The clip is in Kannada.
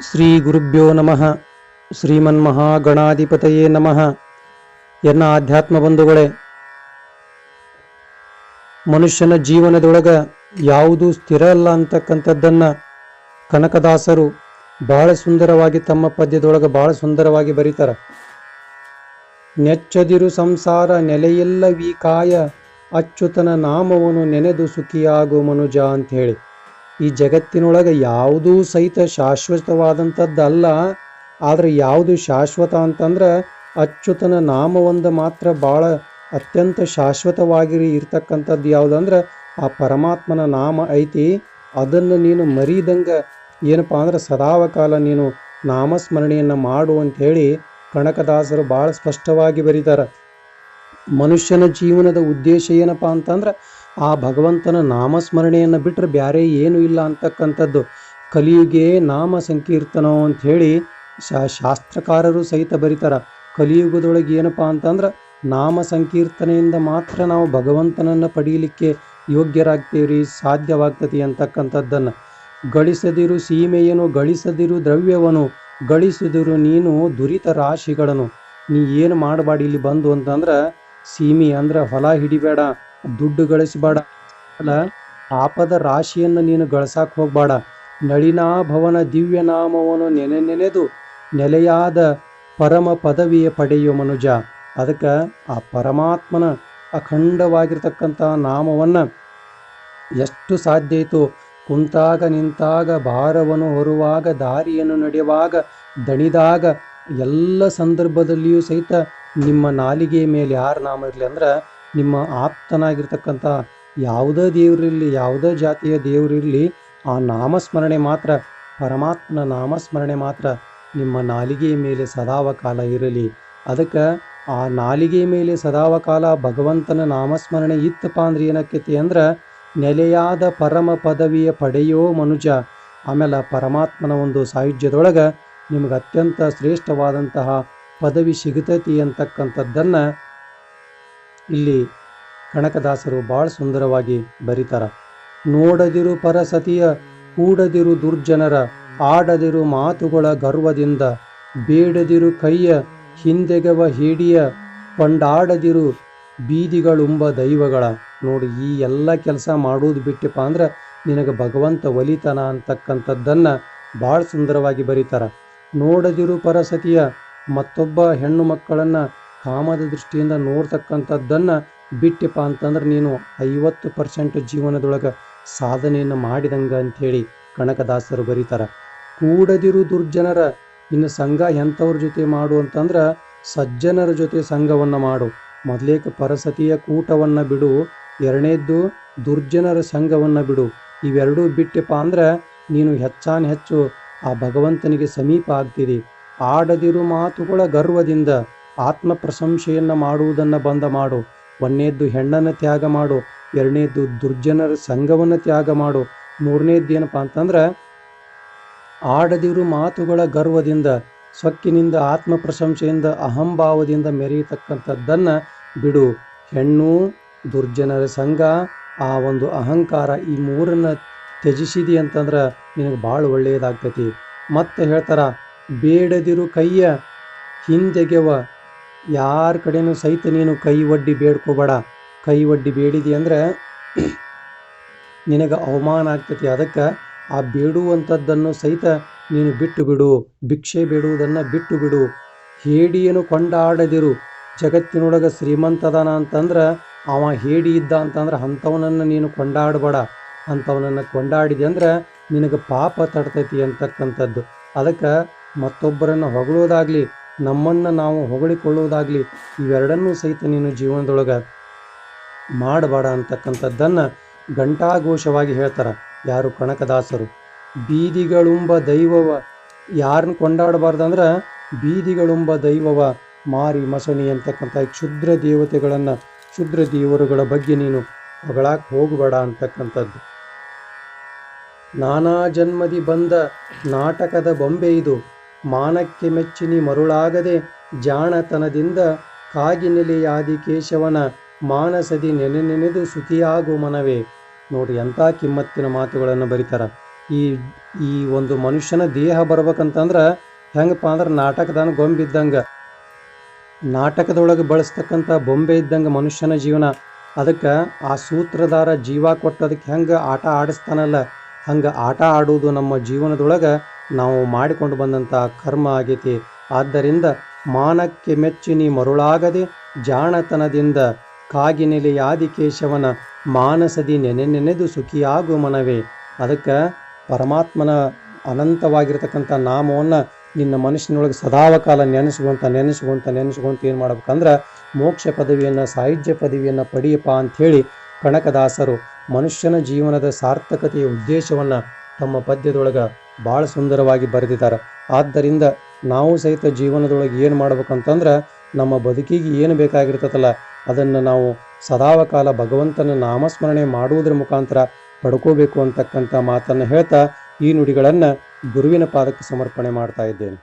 ಶ್ರೀ ಗುರುಭ್ಯೋ ನಮಃ. ಶ್ರೀಮನ್ಮಹಾಗಣಾಧಿಪತಯೇ ನಮಃ. ಎನ್ನ ಆಧ್ಯಾತ್ಮ ಬಂಧುಗಳೇ ಮನುಷ್ಯನ ಜೀವನದೊಳಗ ಯಾವುದು ಸ್ಥಿರ ಅಲ್ಲ ಅಂತಕ್ಕಂಥದ್ದನ್ನ ಕನಕದಾಸರು ಬಹಳ ಸುಂದರವಾಗಿ ತಮ್ಮ ಪದ್ಯದೊಳಗ ಬಹಳ ಸುಂದರವಾಗಿ ಬರೀತಾರ. ನೆಚ್ಚದಿರು ಸಂಸಾರ ನೆಲೆಯೆಲ್ಲ ಕಾಯ ಅಚ್ಚುತನ ನಾಮವನ್ನು ನೆನೆದು ಸುಖಿಯಾಗು ಮನುಜ ಅಂತ ಹೇಳಿ ಈ ಜಗತ್ತಿನೊಳಗೆ ಯಾವುದೂ ಸಹಿತ ಶಾಶ್ವತವಾದಂಥದ್ದಲ್ಲ. ಆದರೆ ಯಾವುದು ಶಾಶ್ವತ ಅಂತಂದ್ರೆ ಅಚ್ಯುತನ ನಾಮವೊಂದು ಮಾತ್ರ ಭಾಳ ಅತ್ಯಂತ ಶಾಶ್ವತವಾಗಿ ಇರ್ತಕ್ಕಂಥದ್ದು ಯಾವುದಂದ್ರೆ ಆ ಪರಮಾತ್ಮನ ನಾಮ ಐತಿ. ಅದನ್ನು ನೀನು ಮರೀದಂಗೆ ಏನಪ್ಪ ಅಂದ್ರೆ ಸದಾವಕಾಲ ನೀನು ನಾಮಸ್ಮರಣೆಯನ್ನು ಮಾಡು ಅಂತ ಹೇಳಿ ಕನಕದಾಸರು ಭಾಳ ಸ್ಪಷ್ಟವಾಗಿ ಬರೀತಾರೆ. ಮನುಷ್ಯನ ಜೀವನದ ಉದ್ದೇಶ ಏನಪ್ಪ ಅಂತಂದ್ರೆ ಆ ಭಗವಂತನ ನಾಮಸ್ಮರಣೆಯನ್ನು ಬಿಟ್ಟರೆ ಬೇರೆ ಏನೂ ಇಲ್ಲ ಅಂತಕ್ಕಂಥದ್ದು. ಕಲಿಯುಗೆ ನಾಮ ಸಂಕೀರ್ತನೋ ಅಂತ ಹೇಳಿ ಶಾ ಶಾಸ್ತ್ರಕಾರರು ಸಹಿತ ಬರೀತಾರ. ಕಲಿಯುಗದೊಳಗೆ ಏನಪ್ಪ ಅಂತಂದ್ರೆ ನಾಮ ಸಂಕೀರ್ತನೆಯಿಂದ ಮಾತ್ರ ನಾವು ಭಗವಂತನನ್ನು ಪಡೀಲಿಕ್ಕೆ ಯೋಗ್ಯರಾಗ್ತೀವ್ರಿ, ಸಾಧ್ಯವಾಗ್ತತಿ ಅಂತಕ್ಕಂಥದ್ದನ್ನು. ಗಳಿಸದಿರು ಸೀಮೆಯನು, ಗಳಿಸದಿರು ದ್ರವ್ಯವನು, ಗಳಿಸಿದಿರು ನೀನು ದುರಿತ ರಾಶಿಗಳನ್ನು ನೀ ಏನು ಮಾಡಬಾಡಿ ಇಲ್ಲಿ ಬಂದು ಅಂತಂದ್ರೆ, ಸೀಮೆ ಅಂದ್ರೆ ಹೊಲ ಹಿಡಿಬೇಡ ದುಡ್ಡು ಗಳಿಸಬೇಡ ಪಾಪದ ರಾಶಿಯನ್ನು ನೀನು ಗಳಿಸಾಕ್ ಹೋಗ್ಬೇಡ. ನಳಿನಾಭವನ ದಿವ್ಯ ನಾಮವನ್ನು ನೆನೆ ನೆನೆದು ನೆಲೆಯಾದ ಪರಮ ಪದವಿಯ ಪಡೆಯುವ ಮನುಜ. ಅದಕ್ಕೆ ಆ ಪರಮಾತ್ಮನ ಅಖಂಡವಾಗಿರ್ತಕ್ಕಂಥ ನಾಮವನ್ನು ಎಷ್ಟು ಸಾಧ್ಯ ಇತ್ತು ಕುಂತಾಗ ನಿಂತಾಗ ಭಾರವನ್ನು ಹೊರುವಾಗ ದಾರಿಯನ್ನು ನಡೆಯುವಾಗ ದಣಿದಾಗ ಎಲ್ಲ ಸಂದರ್ಭದಲ್ಲಿಯೂ ಸಹಿತ ನಿಮ್ಮ ನಾಲಿಗೆಯ ಮೇಲೆ ಯಾರ ನಾಮ ಇರಲಿ ಅಂದ್ರೆ ನಿಮ್ಮ ಆಪ್ತನಾಗಿರ್ತಕ್ಕಂಥ ಯಾವುದೇ ದೇವರಿರಲಿ, ಯಾವುದೇ ಜಾತಿಯ ದೇವರಿರಲಿ, ಆ ನಾಮಸ್ಮರಣೆ ಮಾತ್ರ, ಪರಮಾತ್ಮನ ನಾಮಸ್ಮರಣೆ ಮಾತ್ರ ನಿಮ್ಮ ನಾಲಿಗೆಯ ಮೇಲೆ ಸದಾವ ಕಾಲ ಇರಲಿ. ಅದಕ್ಕೆ ಆ ನಾಲಿಗೆಯ ಮೇಲೆ ಸದಾವ ಕಾಲ ಭಗವಂತನ ನಾಮಸ್ಮರಣೆ ಇತ್ತಪ್ಪ ಅಂದ್ರೆ ಏನಕ್ಕೈತಿ ಅಂದ್ರೆ, ನೆಲೆಯಾದ ಪರಮ ಪದವಿಯ ಪಡೆಯೋ ಮನುಜ, ಆಮೇಲೆ ಪರಮಾತ್ಮನ ಒಂದು ಸಾಹಿತ್ಯದೊಳಗೆ ನಿಮ್ಗೆ ಅತ್ಯಂತ ಶ್ರೇಷ್ಠವಾದಂತಹ ಪದವಿ ಸಿಗತೈತಿ ಅಂತಕ್ಕಂಥದ್ದನ್ನು ಇಲ್ಲಿ ಕನಕದಾಸರು ಭಾಳ ಸುಂದರವಾಗಿ ಬರೀತಾರ. ನೋಡದಿರು ಪರಸತಿಯ, ಕೂಡದಿರು ದುರ್ಜನರ, ಆಡದಿರು ಮಾತುಗಳ ಗರ್ವದಿಂದ, ಬೇಡದಿರು ಕೈಯ ಹಿಂದೆಗವ ಹೇಡಿಯ ಕೊಂಡಾಡದಿರು ಬೀದಿಗಳುಂಬ ದೈವಗಳ. ನೋಡಿ, ಈ ಎಲ್ಲ ಕೆಲಸ ಮಾಡೋದು ಬಿಟ್ಟಪ್ಪ ಅಂದ್ರೆ ನಿನಗೆ ಭಗವಂತ ಒಲಿತನ ಅಂತಕ್ಕಂಥದ್ದನ್ನು ಭಾಳ ಸುಂದರವಾಗಿ ಬರೀತಾರ. ನೋಡದಿರು ಪರಸತಿಯ ಮತ್ತೊಬ್ಬ ಹೆಣ್ಣು ಮಕ್ಕಳನ್ನು ಕಾಮದ ದೃಷ್ಟಿಯಿಂದ ನೋಡ್ತಕ್ಕಂಥದ್ದನ್ನು ಬಿಟ್ಟಪ್ಪ ಅಂತಂದ್ರೆ ನೀನು ಐವತ್ತು ಪರ್ಸೆಂಟ್ ಜೀವನದೊಳಗೆ ಸಾಧನೆಯನ್ನು ಮಾಡಿದಂಗ ಅಂಥೇಳಿ ಕನಕದಾಸರು ಬರೀತಾರ. ಕೂಡದಿರು ದುರ್ಜನರ, ಇನ್ನು ಸಂಘ ಎಂಥವ್ರ ಜೊತೆ ಮಾಡು ಅಂತಂದ್ರೆ ಸಜ್ಜನರ ಜೊತೆ ಸಂಘವನ್ನು ಮಾಡು. ಮೊದಲೇಕ ಪರಸತಿಯ ಕೂಟವನ್ನು ಬಿಡು, ಎರಡನೇದ್ದು ದುರ್ಜನರ ಸಂಘವನ್ನು ಬಿಡು. ಇವೆರಡೂ ಬಿಟ್ಟಪ್ಪ ಅಂದ್ರೆ ನೀನು ಹೆಚ್ಚಾನ್ ಹೆಚ್ಚು ಆ ಭಗವಂತನಿಗೆ ಸಮೀಪ ಆಗ್ತೀರಿ. ಆಡದಿರು ಮಾತುಗಳ ಗರ್ವದಿಂದ ಆತ್ಮ ಪ್ರಶಂಸೆಯನ್ನು ಮಾಡುವುದನ್ನು ಬಂದ ಮಾಡು. ಒಂದನೇದ್ದು ಹೆಣ್ಣನ್ನು ತ್ಯಾಗ ಮಾಡು. ಎರಡನೇದ್ದು ದುರ್ಜನರ ಸಂಘವನ್ನು ತ್ಯಾಗ ಮಾಡು. ಮೂರನೇದ್ದು ಏನಪ್ಪ ಅಂತಂದ್ರೆ, ಆಡದಿರು ಮಾತುಗಳ ಗರ್ವದಿಂದ, ಸೊಕ್ಕಿನಿಂದ ಆತ್ಮ ಪ್ರಶಂಸೆಯಿಂದ ಅಹಂಭಾವದಿಂದ ಮೆರೆಯತಕ್ಕಂಥದ್ದನ್ನು ಬಿಡು. ಹೆಣ್ಣು, ದುರ್ಜನರ ಸಂಘ, ಆ ಒಂದು ಅಹಂಕಾರ ಈ ಮೂರನ್ನು ತ್ಯಜಿಸಿದಿ ಅಂತಂದ್ರೆ ನಿನಗೆ ಭಾಳ ಒಳ್ಳೆಯದಾಗ್ತೈತಿ ಮತ್ತೆ ಹೇಳ್ತಾರ, ಬೇಡದಿರು ಕೈಯ ಹಿಂದೆಗೆವ ಯಾರ ಕಡೆನೂ ಸಹಿತ ನೀನು ಕೈ ಒಡ್ಡಿ ಬೇಡ್ಕೋಬೇಡ. ಕೈ ಒಡ್ಡಿ ಬೇಡಿದಿ ಅಂದ್ರೆ ನಿನಗೆ ಅವಮಾನ ಆಗ್ತೈತಿ. ಅದಕ್ಕೆ ಆ ಬೇಡುವಂಥದ್ದನ್ನು ಸಹಿತ ನೀನು ಬಿಟ್ಟು ಬಿಡು. ಭಿಕ್ಷೆ ಬೇಡುವುದನ್ನು ಬಿಟ್ಟು ಬಿಡು. ಹೇಡಿಯನ್ನು ಕೊಂಡಾಡದಿರು. ಜಗತ್ತಿನೊಳಗೆ ಶ್ರೀಮಂತದಾನ ಅಂತಂದ್ರೆ ಅವ ಹೇಡಿ ಇದ್ದ ಅಂತಂದ್ರೆ ಅಂಥವನನ್ನು ನೀನು ಕೊಂಡಾಡಬೇಡ. ಅಂಥವನನ್ನು ಕೊಂಡಾಡಿದೆ ಅಂದ್ರೆ ನಿನಗೆ ಪಾಪ ತಡ್ತೈತಿ ಅಂತಕ್ಕಂಥದ್ದು. ಅದಕ್ಕೆ ಮತ್ತೊಬ್ಬರನ್ನು ಹೊಗಳೋದಾಗಲಿ ನಮ್ಮನ್ನು ನಾವು ಹೊಗಳಿಕೊಳ್ಳುವುದಾಗಲಿ, ಇವೆರಡನ್ನೂ ಸಹಿತ ನೀನು ಜೀವನದೊಳಗೆ ಮಾಡಬೇಡ ಅಂತಕ್ಕಂಥದ್ದನ್ನು ಘಂಟಾಘೋಷವಾಗಿ ಹೇಳ್ತಾರೆ ಯಾರು ಕನಕದಾಸರು. ಬೀದಿಗಳುಂಬ ದೈವವ ಯಾರನ್ನ ಕೊಂಡಾಡಬಾರ್ದಂದ್ರೆ ಬೀದಿಗಳುಂಬ ದೈವವ ಮಾರಿ ಮಸಣಿ ಅಂತಕ್ಕಂಥ ಕ್ಷುದ್ರ ದೇವತೆಗಳನ್ನು, ಕ್ಷುದ್ರ ದೇವರುಗಳ ಬಗ್ಗೆ ನೀನು ಹೊಗಳಾಕ್ ಹೋಗಬೇಡ ಅಂತಕ್ಕಂಥದ್ದು. ನಾನಾ ಜನ್ಮದಿ ಬಂದ ನಾಟಕದ ಬೊಂಬೆ ಇದು. ಮಾನಕ್ಕೆ ಮೆಚ್ಚಿನಿ ಮರುಳಾಗದೆ ಜಾಣತನದಿಂದ ಕಾಗಿನೆಲೆಯಾದಿ ಕೇಶವನ ಮಾನಸದಿ ನೆನೆ ನೆನೆದು ಸುಖಿಯಾಗು ಮನವೇ. ನೋಡಿ ಎಂಥ ಕಿಮ್ಮತ್ತಿನ ಮಾತುಗಳನ್ನು ಬರೀತಾರ. ಈ ಈ ಒಂದು ಮನುಷ್ಯನ ದೇಹ ಬರ್ಬೇಕಂತಂದ್ರ ಹೆಂಗಪ್ಪ ಅಂದ್ರೆ ನಾಟಕದಾನ ಗೊಂಬೆ ಇದ್ದಂಗ ನಾಟಕದೊಳಗೆ ಬಳಸ್ತಕ್ಕಂಥ ಬೊಂಬೆ ಇದ್ದಂಗ ಮನುಷ್ಯನ ಜೀವನ. ಅದಕ್ಕೆ ಆ ಸೂತ್ರಧಾರ ಜೀವ ಕೊಟ್ಟದಕ್ಕೆ ಹೆಂಗೆ ಆಟ ಆಡಿಸ್ತಾನಲ್ಲ. ಹಂಗೆ ಆಟ ಆಡುವುದು ನಮ್ಮ ಜೀವನದೊಳಗೆ ನಾವು ಮಾಡಿಕೊಂಡು ಬಂದಂಥ ಕರ್ಮ ಆಗೈತಿ. ಆದ್ದರಿಂದ ಮಾನಕ್ಕೆ ಮೆಚ್ಚಿನಿ ಮರುಳಾಗದೆ ಜಾಣತನದಿಂದ ಕಾಗಿನೆಲೆಯಾದಿ ಕೇಶವನ ಮಾನಸದಿ ನೆನೆ ನೆನೆದು ಸುಖಿಯಾಗು ಮನವೇ. ಅದಕ್ಕೆ ಪರಮಾತ್ಮನ ಅನಂತವಾಗಿರ್ತಕ್ಕಂಥ ನಾಮವನ್ನು ನಿನ್ನ ಮನುಷ್ಯನೊಳಗೆ ಸದಾವಕಾಲ ನೆನೆಸುವಂತ ನೆನೆಸುವಂತ ನೆನೆಸುವಂತ ಏನು ಮಾಡ್ಬೇಕಂದ್ರೆ ಮೋಕ್ಷ ಪದವಿಯನ್ನು, ಸಾಹಿತ್ಯ ಪದವಿಯನ್ನು ಪಡೆಯಪ್ಪ ಅಂಥೇಳಿ ಕನಕದಾಸರು ಮನುಷ್ಯನ ಜೀವನದ ಸಾರ್ಥಕತೆಯ ಉದ್ದೇಶವನ್ನು ತಮ್ಮ ಪದ್ಯದೊಳಗೆ ಭಾಳ ಸುಂದರವಾಗಿ ಬರೆದಿದ್ದಾರೆ. ಆದ್ದರಿಂದ ನಾವು ಸಹಿತ ಜೀವನದೊಳಗೆ ಏನು ಮಾಡ್ಬೇಕಂತಂದ್ರೆ ನಮ್ಮ ಬದುಕಿಗೆ ಏನು ಬೇಕಾಗಿರ್ತದಲ್ಲ, ಅದನ್ನು ನಾವು ಸದಾವಕಾಲ ಭಗವಂತನ ನಾಮಸ್ಮರಣೆ ಮಾಡುವುದರ ಮುಖಾಂತರ ಪಡ್ಕೋಬೇಕು ಅಂತಕ್ಕಂಥ ಮಾತನ್ನು ಹೇಳ್ತಾ ಈ ನುಡಿಗಳನ್ನು ಗುರುವಿನ ಪಾದಕ್ಕೆ ಸಮರ್ಪಣೆ ಮಾಡ್ತಾ ಇದ್ದೇನೆ.